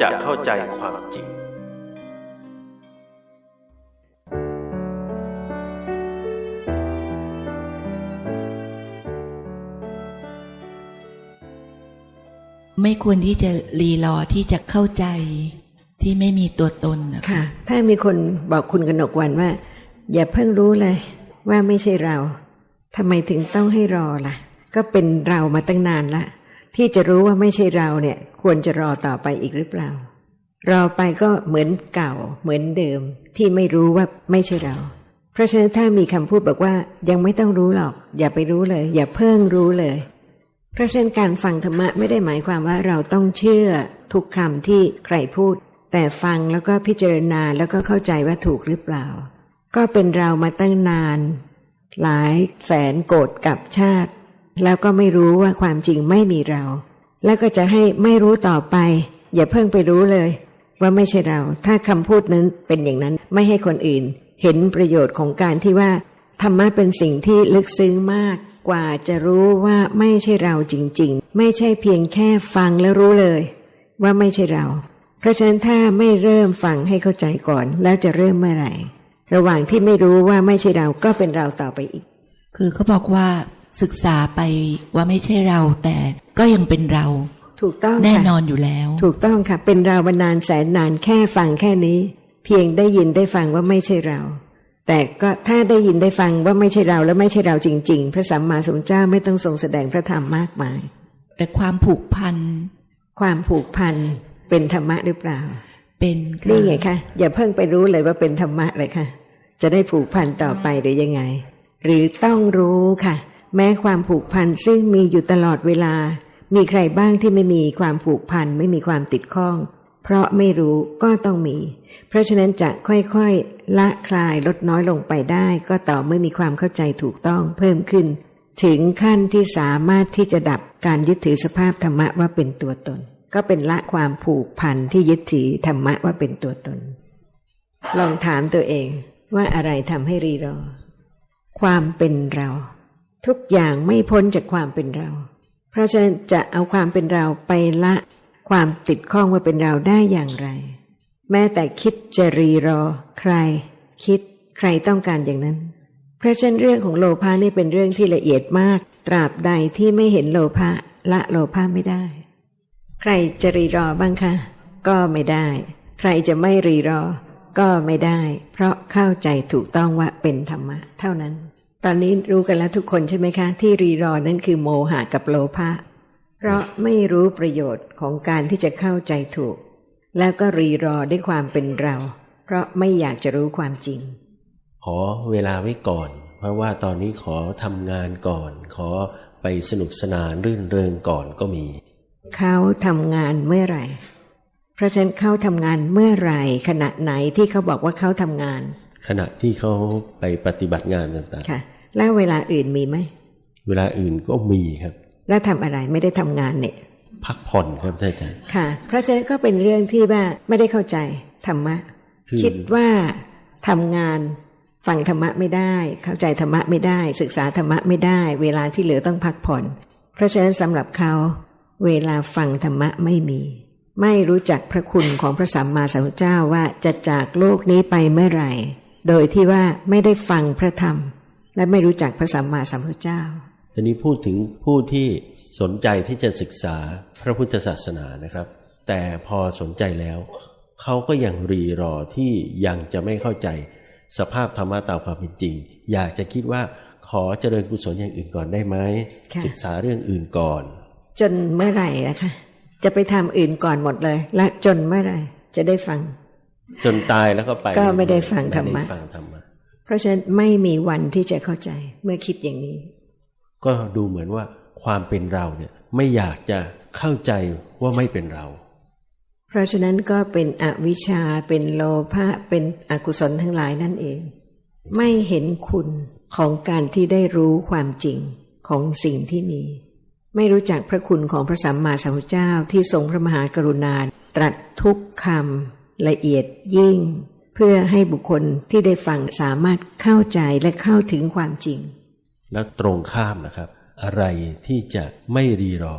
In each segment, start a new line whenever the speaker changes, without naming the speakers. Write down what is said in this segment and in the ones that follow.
จะเข้าใจความจริง
ไม่ควรที่จะรีรอที่จะเข้าใจที่ไม่มีตัวตนนะคะ
ค่ะ ถ้ามีคนบอกคุณกนกวันว่า อย่าเพิ่งรู้เลย ว่าไม่ใช่เราทำไมถึงต้องให้รอล่ะ ก็เป็นเรามาตั้งนานละ ที่จะรู้ว่าไม่ใช่เราเนี่ย ควรจะรอต่อไปอีกหรือเปล่า รอไปก็เหมือนเก่า เหมือนเดิม ที่ไม่รู้ว่าไม่ใช่เรา เพราะฉะนั้นถ้ามีคำพูดบอกว่ายังไม่ต้องรู้หรอก อย่าไปรู้เลย อย่าเพิ่งรู้เลย เพราะฉะนั้นการฟังธรรมะไม่ได้หมายความว่าเราต้องเชื่อทุกคำที่ใครพูด แต่ฟังแล้วก็พิจารณาแล้วก็เข้าใจว่าถูกหรือเปล่า ก็เป็นเรามาตั้งนาน หลายแสนโกรธกับชาติ แล้วก็ไม่รู้ว่าความจริงไม่มีเรา แล้วก็จะให้ไม่รู้ต่อไป อย่าเพิ่งไปรู้เลย ว่าไม่ใช่เรา ถ้าคำพูดนั้นเป็นอย่างนั้นไม่ให้คนอื่น เห็นประโยชน์ของการที่ว่าธรรมะเป็นสิ่งที่ลึกซึ้งมาก กว่าจะรู้ว่าไม่ใช่เราจริง ๆ ไม่ใช่เพียงแค่ฟังแล้วรู้เลย ว่าไม่ใช่เรา เพราะฉะนั้นถ้าไม่เริ่มฟังให้เข้าใจก่อน แล้วจะเริ่มเมื่อไหร่ ระหว่างที่ไม่รู้ว่าไม่ใช่เราก็เป็นเราต่อไปอีก
คือเขาบอกว่า ศึกษาไปว่าไม่ใช่เราแต่ก็ยังเป็นเรา
ถูกต้องค่ะ
แน่นอนอยู่แล้ว
ถูกต้องค่ะ เป็นเรามานานแสนนานแค่ฟังแค่นี้ เพียงได้ยินได้ฟังว่าไม่ใช่เรา แต่ก็ถ้าได้ยินได้ฟังว่าไม่ใช่เราและไม่ใช่เราจริง ๆ พระสัมมาสัมพุทธเจ้าไม่ต้องทรงแสดงพระธรรมมากมาย
แต่ความผูกพัน
ความผูกพันเป็นธรรมะหรือเปล่า
เป็นค่ะ
นี่ไงคะอย่าเพิ่งไปรู้เลยว่าเป็นธรรมะเลยค่ะ จะได้ผูกพันต่อไปหรือยังไง หรือต้องรู้ค่ะ แม้ความผูกพันซึ่งมีอยู่ตลอดเวลา มีใครบ้างที่ไม่มีความผูกพันไม่มีความติดข้อง เพราะไม่รู้ก็ต้องมี เพราะฉะนั้นจะค่อยๆ ละคลายลดน้อยลงไปได้ ก็ต่อเมื่อมีความเข้าใจถูกต้องเพิ่มขึ้น ถึงขั้นที่สามารถที่จะดับการยึดถือสภาพธรรมะว่าเป็นตัวตน ก็เป็นละความผูกพันที่ยึดถือธรรมะว่าเป็นตัวตน ลองถามตัวเองว่าอะไรทำให้รีรอ ความเป็นเรา ทุกอย่างไม่พ้นจากความเป็นเรา เพราะฉะนั้นจะเอาความเป็นเราไปละความติดข้องว่าเป็นเราได้อย่างไร แม้แต่คิดจะรีรอ ใคร คิดใครต้องการอย่างนั้น เพราะฉะนั้นเรื่องของโลภะนี่เป็นเรื่องที่ละเอียดมาก ตราบใดที่ไม่เห็นโลภะละโลภะไม่ได้ ใครจะรีรอบ้างคะ ก็ไม่ได้ ใครจะไม่รีรอ ก็ไม่ได้ เพราะเข้าใจถูกต้องว่าเป็นธรรมะ เท่านั้น ตอนนี้รู้กันแล้วทุกคนใช่ไหมคะ ที่รีรอนั้นคือโมหะกับโลภะเพราะไม่รู้ประโยชน์ของการที่จะเข้าใจถูก แล้วก็รีรอด้วยความเป็นเรา เพราะไม่อยากจะรู้ความจริง
ขอเวลาไว้ก่อน เพราะว่าตอนนี้ขอทำงานก่อน ขอไปสนุกสนานรื่นเริงก่อนก็มี
เขาทำงานเมื่อไหร่ เพราะฉะนั้นเขาทำงานเมื่อไหร่ขณะไหนที่เขาบอกว่าเขาทำงาน
ขณะที่เขาไปปฏิบัติงานต่าง
ค่ะ แล้วเวลาอื่นมีไหม
ๆเวลาอื่นก็มีครับ
แล้วทำอะไรไม่ได้ทำงานเนี่ย
พักผ่อนครับท่านอาจารย์
ค่ะ เพราะฉะนั้นก็เป็นเรื่องที่ว่าไม่ได้เข้าใจธรรมะ
คือ
คิดว่าทำงานฟังธรรมะไม่ได้ เข้าใจธรรมะไม่ได้ ศึกษาธรรมะไม่ได้ เวลาที่เหลือต้องพักผ่อน เพราะฉะนั้นสำหรับเขา เวลาฟังธรรมะไม่มีไม่รู้จักพระคุณของพระสัมมาสัมพุทธเจ้าว่าจะจากโลกนี้ไปเมื่อไหร่ โดยที่ว่าไม่ได้ฟังพระธรรม และไม่รู้จักพระสัมมาสัมพุทธเจ้า
ทีนี้พูดถึงผู้ที่สนใจที่จะศึกษาพระพุทธศาสนานะครับ แต่พอสนใจแล้ว เขาก็ยังรีรอที่ยังจะไม่เข้าใจสภาพธรรมะตามความเป็นจริง อยากจะคิดว่าขอเจริญกุศลอย่างอื่นก่อนได้ไหม
ค่ะ
ศึกษาเรื่องอื่นก่อน
จนเมื่อไหร่นะคะจะไปทำอื่นก่อนหมดเลย และจนเมื่อไหร่จะได้ฟัง
จนตายแล้วก็ไป
ก็ไม่ได้ฟังธรรมะ
ไได้ฟังธรรมะ
เพราะฉะนั้นไม่มีวันที่จะเข้าใจเมื่อคิดอย่างนี้
ก็ดูเหมือนว่าความเป็นเราเนี่ยไม่อยากจะเข้าใจว่าไม่เป็นเรา
เพราะฉะนั้นก็เป็นอวิชชาเป็นโลภะเป็นอกุศลทั้งหลายนั่นเอง ไม่เห็นคุณของการที่ได้รู้ความจริงของสิ่งที่มี ไม่รู้จักพระคุณของพระสัมมาสัมพุทธเจ้าที่ทรงพระมหากรุณาตรัสทุกคำ ละเอียดยิ่ง เพื่อให้บุคคลที่ได้ฟังสามารถเข้าใจและเข้าถึงความจริง
แล้วตรงข้ามนะครับ อะไรที่จะไม่รีรอ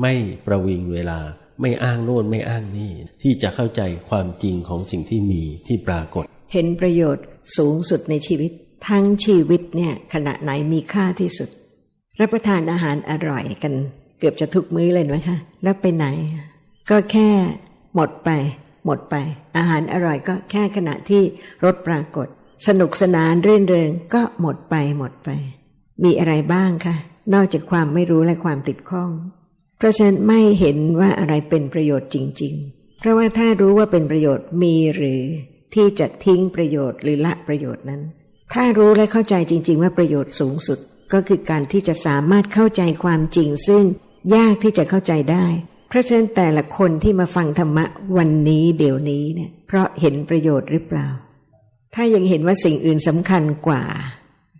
ไม่ประวิงเวลา ไม่อ้างโน่นไม่อ้างนี่ ที่จะเข้าใจความจริงของสิ่งที่มีที่ปรากฏ
เห็นประโยชน์สูงสุดในชีวิต ทั้งชีวิตเนี่ยขณะไหนมีค่าที่สุด รับประทานอาหารอร่อยกัน เกือบจะทุกมื้อเลยนะคะแล้วไปไหน ก็แค่หมดไป หมดไป อาหารอร่อยก็แค่ขณะที่รสปรากฏ สนุกสนานเรื่นเริงก็หมดไปหมดไป มีอะไรบ้างคะนอกจากความไม่รู้และความติดข้อง เพราะฉะนั้นไม่เห็นว่าอะไรเป็นประโยชน์จริง ๆ เพราะว่าถ้ารู้ว่าเป็นประโยชน์มีหรือที่จะทิ้งประโยชน์หรือละประโยชน์นั้น ถ้ารู้และเข้าใจจริง ๆ ว่าประโยชน์สูงสุดก็คือการที่จะสามารถเข้าใจความจริงซึ่งยากที่จะเข้าใจได้ เพราะฉะนั้นแต่ละคนที่มาฟังธรรมะวันนี้เดี๋ยวนี้เนี่ย เพราะเห็นประโยชน์หรือเปล่า ถ้ายังเห็นว่าสิ่งอื่นสำคัญกว่า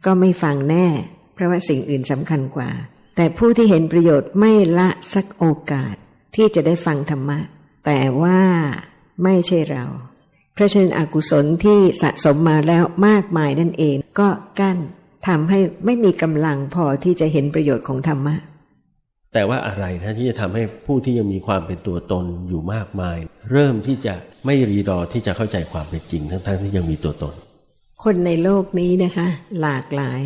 ก็ไม่ฟังแน่ เพราะว่าสิ่งอื่นสำคัญกว่า แต่ผู้ที่เห็นประโยชน์ไม่ละสักโอกาสที่จะได้ฟังธรรมะ แต่ว่าไม่ใช่เราเพราะฉะนั้นอกุศลที่สะสมมาแล้วมากมายนั่นเองก็กั้นทำให้ไม่มีกำลังพอที่จะเห็นประโยชน์ของธรรมะ
แต่ว่าอะไรนะที่จะทำให้ผู้ที่ยังมีความเป็นตัวตนอยู่มากมาย เริ่มที่จะไม่รีรอที่จะเข้าใจความเป็นจริง ทั้งๆที่ยังมีตัวตน
คนในโลกนี้นะคะ หลากหลาย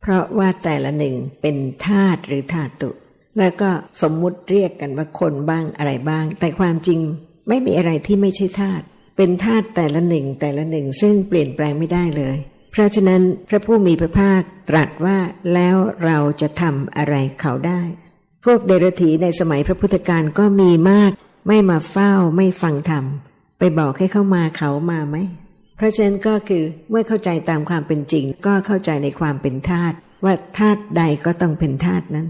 เพราะว่าแต่ละหนึ่งเป็นธาตุหรือธาตุแล้วก็สมมุติเรียกกันว่าคนบ้างอะไรบ้าง แต่ความจริงไม่มีอะไรที่ไม่ใช่ธาตุเป็นธาตุแต่ละหนึ่งแต่ละหนึ่งซึ่งเปลี่ยนแปลงไม่ได้เลย เพราะฉะนั้นพระผู้มีพระภาคตรัสว่าแล้วเราจะทำอะไรเขาได้ วกเดรัจฉีในสมัยพระพุทธการก็มีมาก ไม่มาเฝ้าไม่ฟังธรรม ไปบอกให้เข้ามาเขามาไหมพระฉะนั้นก็คือเมื่อเข้าใจตามความเป็นจริง ก็เข้าใจในความเป็นธาตุว่าธาตุใดก็ต้องเป็นธาตุนั้น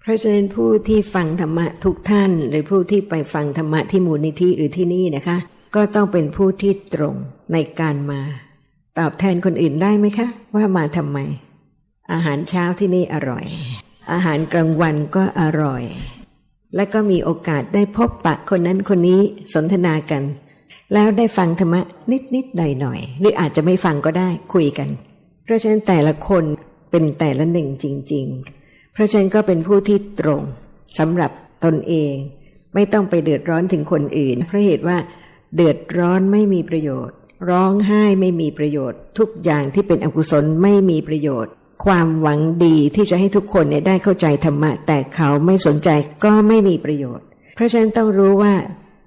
เพราะฉะนั้นผู้ที่ฟังธรรมะทุกท่าน หรือผู้ที่ไปฟังธรรมะที่มูลนิธิหรือที่นี่นะคะ ก็ต้องเป็นผู้ที่ตรงในการมา ตอบแทนคนอื่นได้ไหมคะ ว่ามาทำไม อาหารเช้าที่นี่อร่อย อาหารกลางวันก็อร่อย และก็มีโอกาสได้พบปะคนนั้นคนนี้สนทนากัน แล้วได้ฟังธรรมะนิดนิดหน่อยหน่อยๆหรืออาจจะไม่ฟังก็ได้คุยกัน เพราะฉะนั้นแต่ละคนเป็นแต่ละหนึ่งจริง ๆ เพราะฉะนั้นก็เป็นผู้ที่ตรงสำหรับตนเอง ไม่ต้องไปเดือดร้อนถึงคนอื่นเพราะเหตุว่าเดือดร้อนไม่มีประโยชน์ ร้องไห้ไม่มีประโยชน์ ทุกอย่างที่เป็นอกุศลไม่มีประโยชน์ ความหวังดีที่จะให้ทุกคนเนี่ยได้เข้าใจธรรมะ แต่เขาไม่สนใจก็ไม่มีประโยชน์ เพราะฉะนั้นต้องรู้ว่า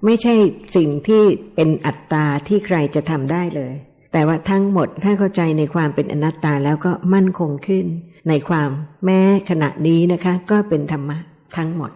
ไม่ใช่สิ่งที่เป็นอัตตาที่ใครจะทำได้เลย แต่ว่าทั้งหมดถ้าเข้าใจในความเป็นอนัตตาแล้วก็มั่นคงขึ้น ในความแม้ขณะนี้นะคะ ก็เป็นธรรมะทั้งหมด